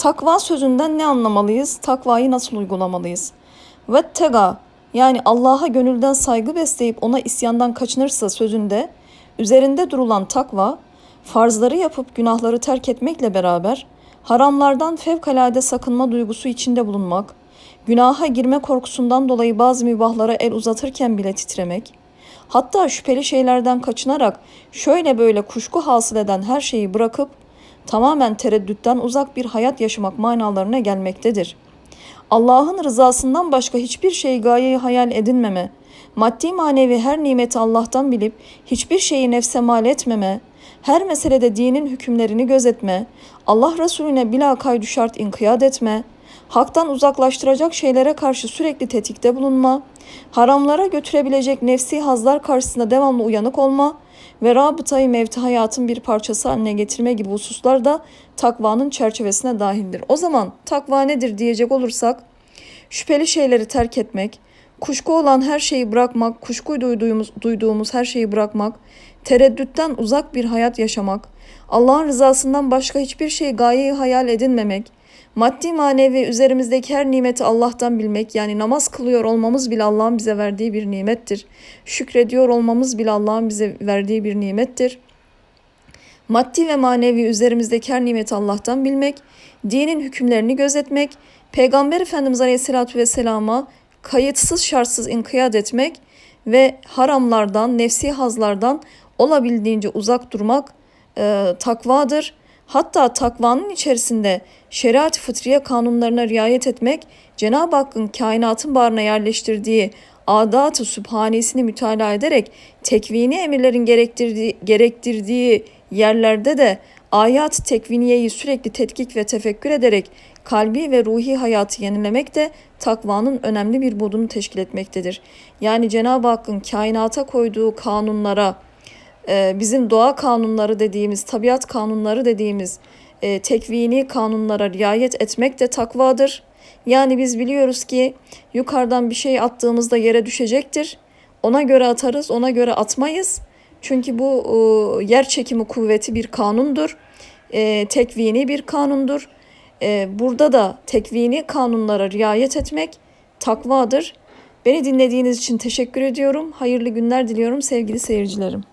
Takva sözünden ne anlamalıyız? Takvayı nasıl uygulamalıyız? Ve tega yani Allah'a gönülden saygı besleyip ona isyandan kaçınırsa sözünde üzerinde durulan takva farzları yapıp günahları terk etmekle beraber haramlardan fevkalade sakınma duygusu içinde bulunmak, günaha girme korkusundan dolayı bazı mübahlara el uzatırken bile titremek, hatta şüpheli şeylerden kaçınarak şöyle böyle kuşku hasıl eden her şeyi bırakıp tamamen tereddütten uzak bir hayat yaşamak manalarına gelmektedir. Allah'ın rızasından başka hiçbir şey gayeyi hayal edinmeme, maddi manevi her nimeti Allah'tan bilip hiçbir şeyi nefse mal etmeme, her meselede dinin hükümlerini gözetme, Allah Resulüne bila kaydu şart inkiyat etme, haktan uzaklaştıracak şeylere karşı sürekli tetikte bulunma, haramlara götürebilecek nefsi hazlar karşısında devamlı uyanık olma ve rabıtayı mevti hayatın bir parçası haline getirme gibi hususlar da takvanın çerçevesine dahildir. O zaman takva nedir diyecek olursak, şüpheli şeyleri terk etmek, kuşku olan her şeyi bırakmak, kuşku duyduğumuz, duyduğumuz her şeyi bırakmak, tereddütten uzak bir hayat yaşamak, Allah'ın rızasından başka hiçbir şey gayeyi hayal edinmemek, maddi manevi üzerimizdeki her nimeti Allah'tan bilmek yani namaz kılıyor olmamız bile Allah'ın bize verdiği bir nimettir. Şükrediyor olmamız bile Allah'ın bize verdiği bir nimettir. Maddi ve manevi üzerimizdeki her nimeti Allah'tan bilmek, dinin hükümlerini gözetmek, Peygamber Efendimiz Aleyhisselatü Vesselam'a kayıtsız şartsız inkiyat etmek ve haramlardan, nefsi hazlardan olabildiğince uzak durmak e, takvadır. Hatta takvanın içerisinde şeriat-ı fıtriye kanunlarına riayet etmek, Cenab-ı Hakk'ın kainatın bağrına yerleştirdiği adat-ı sübhanesini mütalaa ederek tekvini emirlerin gerektirdiği, gerektirdiği yerlerde de ayat tekviniyeyi sürekli tetkik ve tefekkür ederek kalbi ve ruhi hayatı yenilemek de takvanın önemli bir budunu teşkil etmektedir. Yani Cenab-ı Hakk'ın kainata koyduğu kanunlara, e, bizim doğa kanunları dediğimiz, tabiat kanunları dediğimiz e, tekvini kanunlara riayet etmek de takvadır. Yani biz biliyoruz ki yukarıdan bir şey attığımızda yere düşecektir. Ona göre atarız, ona göre atmayız. Çünkü bu e, yer çekimi kuvveti bir kanundur. E, tekvini bir kanundur. E, burada da tekvini kanunlara riayet etmek takvadır. Beni dinlediğiniz için teşekkür ediyorum. Hayırlı günler diliyorum sevgili seyircilerim.